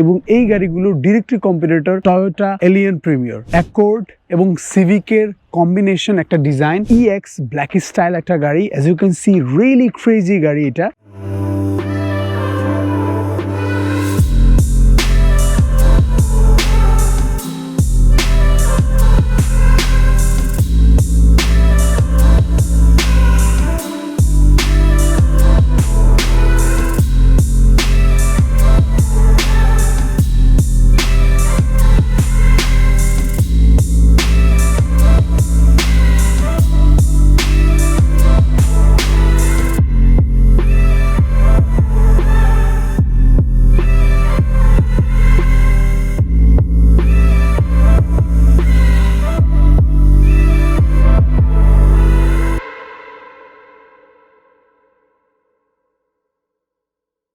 এবং এই গাড়িগুলোর directly competitor Toyota Allion premier Accord এবং সিভিকের কম্বিনেশন একটা design E X black style একটা গাড়ি। As you can see really crazy গাড়ি এটা।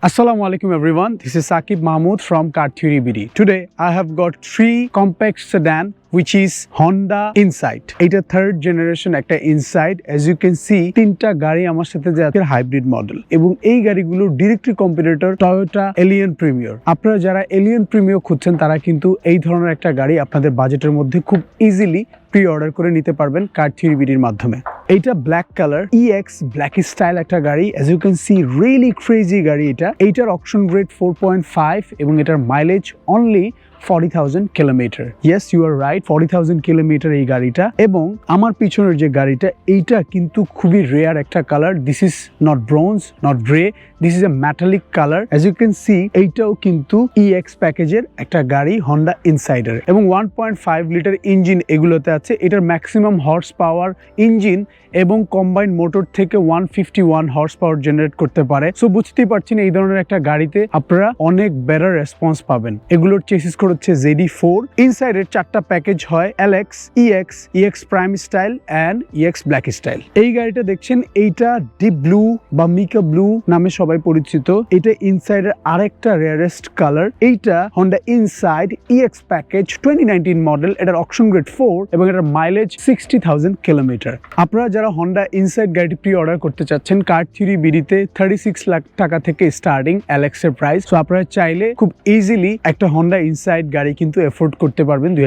Assalamu alaikum, everyone. This is Sakib Mahmood from Car Theory BD. Today, I have got three compact sedan, which is Honda Insight. এটা third generation একটা Insight as you can see তিনটা গাড়ি আমার সাথে যাচ্ছে hybrid model এবং এই গাড়িগুলোর directly competitor Toyota Allion premier আপনারা যারা এলিয়ন প্রিমিয়ার খুঁজছেন, তারা কিন্তু এই ধরনের একটা গাড়ি আপনাদের বাজেটের মধ্যে খুব ইজিলি প্রি অর্ডার করে নিতে পারবেন কার থিওরি বিডির মাধ্যমে এইটা black colour E X black style একটা গাড়ি। As you can see really crazy গাড়ি এটা। এইটার option grade four point five এবং এটার mileage only forty thousand kilometre yes you are right forty thousand kilometre এই গাড়িটা। এবং আমার পিছনের যে গাড়িটা, এইটা কিন্তু খুবই রেয়ার একটা colour this is not bronze not grey this is a metallic colour as you can see এইটাও কিন্তু ইএক্স প্যাকেজের একটা গাড়ি হন্ডা ইনসাইডার এবং one point five litre engine এগুলোতে আছে। এটার ম্যাক্সিমাম হর্স পাওয়ার ইঞ্জিন এবং কম্বাইন মোটর থেকে one fifty one horse power generate করতে পারে। সো বুঝতেই পারছেন এই ধরনের একটা গাড়িতে আপনারা অনেক বেটার রেসপন্স পাবেন। এগুলোর চেসিস করে হচ্ছে জেডি ফোর ইনসাইডের চারটা প্যাকেজ হয় LX EX EX prime style and EX black style এই গাড়িটা দেখছেন, এইটা ডিপ ব্লু বা মিকা ব্লু নামে সবাই পরিচিত। এটা ইনসাইডের আরেকটা রেয়ারেস্ট কালার এইটা Honda Insight EX package twenty nineteen model এটার অপশন গ্রেড ফোর এবং এটার মাইলেজ সিক্সটি থাউজেন্ড কিলোমিটার আপনারা যারা হন্ডা ইনসাইড গাড়িটি প্রি অর্ডার করতে চাচ্ছেন কার থ্রি বিডিতে থার্টি সিক্স লাখ টাকা থেকে স্টার্টিং অ্যালেক্স এর প্রাইস তো আপনারা চাইলে খুব ইজিলি একটা হন্ডা ইনসাইড গাড়ি কিন্তু এফোর্ড করতে পারবেন দুই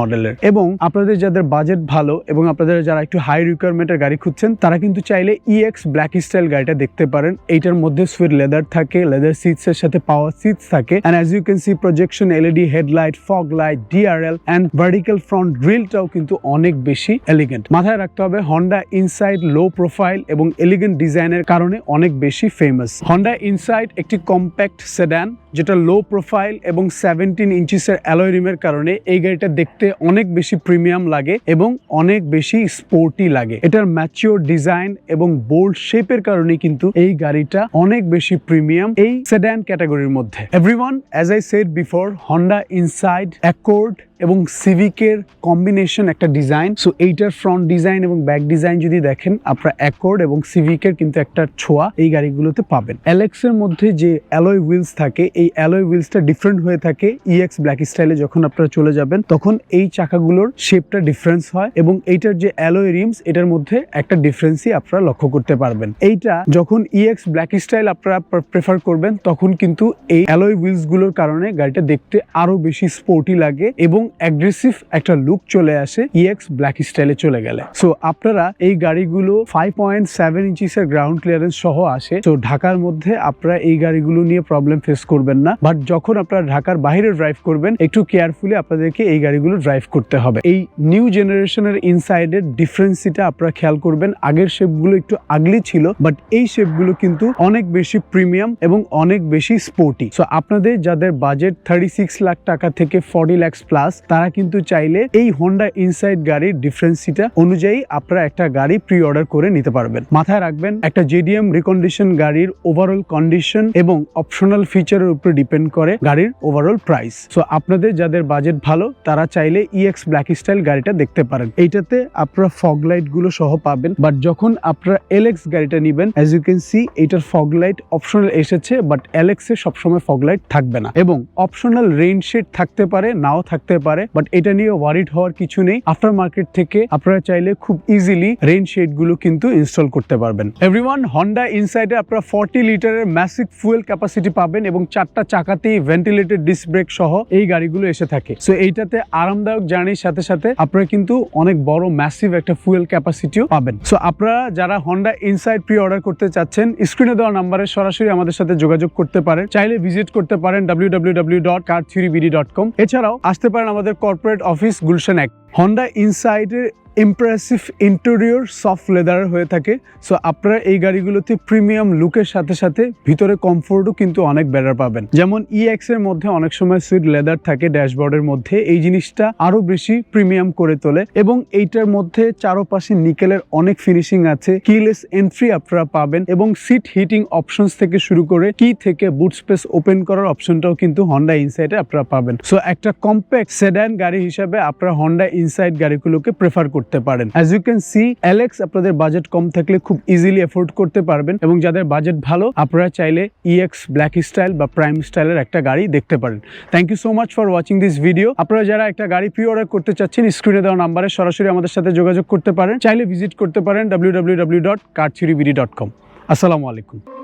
মডেলের এবং আপনাদের যাদের বাজেট ভালো এবং আপনাদের যারা একটু হাই রিকোয়ারমেন্টের গাড়ি খুঁজছেন, তারা কিন্তু চাইলে ইএক্স ব্ল্যাক স্টাইল গাড়িটা দেখতে পারেন। এইটার মধ্যে সুইট লেদার থাকে লেদার সিটস এর সাথে পাওয়ার সিটস থাকে। And as you can see projection LED headlight fog light DRL and vertical front গ্রিলটাও কিন্তু অনেক বেশি এলিগেন্ট মাথায় রাখতে হবে হন্ডা ইনসাইড লো প্রোফাইল এবং এলিগেন্ট ডিজাইনের কারণে অনেক বেশি ফেমাস হন্ডা ইনসাইড একটি কম্প্যাক্ট সেডান যেটা লো প্রোফাইল এবং সেভেন্টিন ইঞ্চিসের রিমের কারণে এই গাড়িটা দেখতে অনেক বেশি প্রিমিয়াম লাগে এবং অনেক বেশি স্পোর্টি লাগে। এটার ম্যাচিওর ডিজাইন এবং বোল্ড শেপের কারণে কিন্তু এই গাড়িটা অনেক বেশি প্রিমিয়াম এই সেডান ক্যাটাগরির মধ্যে। Everyone as I said before Honda Insight Accord এবং সিভিকের কম্বিনেশন একটা ডিজাইন সো এইটার ফ্রন্ট ডিজাইন এবং ব্যাক ডিজাইন যদি দেখেন, আপনারা অ্যাকর্ড এবং সিভিকের কিন্তু একটা ছোঁয়া এই গাড়িগুলোতে পাবেন। অ্যালেক্স এর মধ্যে যে অ্যালয় হুইলস থাকে, এই অ্যালয় হুইলসটা ডিফারেন্ট হয়ে থাকে ইএক্স ব্ল্যাক স্টাইলে যখন আপনারা চলে যাবেন, তখন এই চাকাগুলোর শেপটা ডিফারেন্স হয় এবং এইটার যে অ্যালয় রিমস এটার মধ্যে একটা ডিফারেন্সই আপনারা লক্ষ্য করতে পারবেন। এইটা যখন ইএক্স ব্ল্যাক স্টাইল আপনারা প্রেফার করবেন, তখন কিন্তু এই অ্যালয় হুইলসগুলোর কারণে গাড়িটা দেখতে আরও বেশি স্পোর্টি লাগে এবং অ্যাগ্রেসিভ একটা লুক চলে আসে ইএক্স ব্ল্যাক স্টাইলে চলে গেলে। সো আপনারা এই গাড়িগুলো ফাইভ পয়েন্ট সেভেন ইঞ্চিস এর গ্রাউন্ড ক্লিয়ারেন্স সহ আসে। তো ঢাকার মধ্যে আপনারা এই গাড়িগুলো নিয়ে প্রবলেম ফেস করবেন না। বাট যখন আপনারা ঢাকার বাইরে ড্রাইভ করবেন, একটু কেয়ারফুলি আপনাদেরকে এই গাড়িগুলো ড্রাইভ করতে হবে। এই নিউ জেনারেশনের ইনসাইডের ডিফারেন্সিটা আপনারা খেয়াল করবেন। আগের শেপগুলো একটু আগলি ছিল বাট এই শেপগুলো কিন্তু অনেক বেশি প্রিমিয়াম এবং অনেক বেশি স্পোর্টি সো আপনাদের যাদের বাজেট থার্টি সিক্স লাখ টাকা থেকে ফর্টি ল্যাক্স প্লাস তারা কিন্তু চাইলে এই হোন্ডা ইনসাইড গাড়ির ডিফারেন্সিটা অনুযায়ী আপনারা একটা গাড়ি প্রি অর্ডার করে নিতে পারবেন। মাথায় রাখবেন, একটা জেডিএম রিকন্ডিশন গাড়ির ওভারঅল কন্ডিশন এবং অপশনাল ফিচারের উপরে ডিপেন্ড করে গাড়ির ওভারঅল প্রাইস সো আপনাদের যাদের বাজেট ভালো, তারা চাইলে ইএক্স ব্ল্যাক স্টাইল গাড়িটা দেখতে পারেন। এইটাতে আপনারা ফগ লাইটগুলো সহ পাবেন। বাট যখন আপনারা এলএক্স গাড়িটা নিবেন অ্যাজ ইউ ক্যান সি এটার ফগ লাইট অপশনাল এসেছে বাট এলএক্স এ সবসময় ফগ লাইট থাকবে না। এবং অপশনাল রেইন শেড থাকতে পারে, নাও থাকতে পারে। পারে বাট এটা নিয়ে ওয়ারিড হওয়ার কিছু নেই। আফটার মার্কেট থেকে আপনারা চাইলে খুব ইজিলি রেইন শেডগুলো কিন্তু ইনস্টল করতে পারবেন। এভরিওয়ান হন্ডা ইনসাইডে আপনারা ফর্টি লিটারের ম্যাসিভ ফুয়েল ক্যাপাসিটি পাবেন এবং চারটা চাকাতেই ভেন্টিলেটেড ডিস্ক ব্রেক সহ এই গাড়িগুলো এসে থাকে। সো এইটাতে আরামদায়ক জার্নির সাথে সাথে আপনারা কিন্তু অনেক বড় ম্যাসিভ একটা ফুয়েল ক্যাপাসিটিও পাবেন। সো আপনারা যারা হন্ডা ইনসাইড প্রি অর্ডার করতে চাচ্ছেন স্ক্রিনে দেওয়া নাম্বারে সরাসরি আমাদের সাথে যোগাযোগ করতে পারেন। চাইলে ভিজিট করতে পারেন W W W dot car dot com এছাড়াও আসতে পারেন আমাদের কর্পোরেট অফিস গুলশান এক হন্ডা ইনসাইডের ইমপ্রেসিভ ইন্টেরিয়র সফট লেদার হয়ে থাকে। সো আপনারা এই গাড়িগুলোতে প্রিমিয়াম লুকের সাথে সাথে ভিতরে কমফোর্টও কিন্তু অনেক বেটার পাবেন। যেমন ইএক্স এর মধ্যে অনেক সময় সুইট লেদার থাকে ড্যাশবোর্ডের মধ্যে। এই জিনিসটা আরও বেশি প্রিমিয়াম করে তোলে এবং এইটার মধ্যে চারোপাশে নিকেলের অনেক ফিনিশিং আছে। কিলেস এন্ট্রি আপনারা পাবেন এবং সিট হিটিং অপশনস থেকে শুরু করে কি থেকে বুট স্পেস ওপেন করার অপশনটাও কিন্তু হন্ডা ইনসাইডে আপনারা পাবেন। সো একটা কম্প্যাক্ট সেডান গাড়ি হিসাবে আপনারা হন্ডা ইনসাইড গাড়িগুলোকে প্রেফার করতে পারেন। As you can see LX আপনাদের বাজেট কম থাকলে খুব ইজিলি এফোর্ড করতে পারবেন এবং যাদের বাজেট ভালো, আপনারা চাইলে ইএক্স ব্ল্যাক স্টাইল বা প্রাইম স্টাইলের একটা গাড়ি দেখতে পারেন। Thank you so much for watching this video আপনারা যারা একটা গাড়ি প্রি অর্ডার করতে চাচ্ছেন স্ক্রিনে দেওয়া নাম্বারে সরাসরি আমাদের সাথে যোগাযোগ করতে পারেন। চাইলে ভিজিট করতে পারেন W W W dot dot com আসসালামু আলাইকুম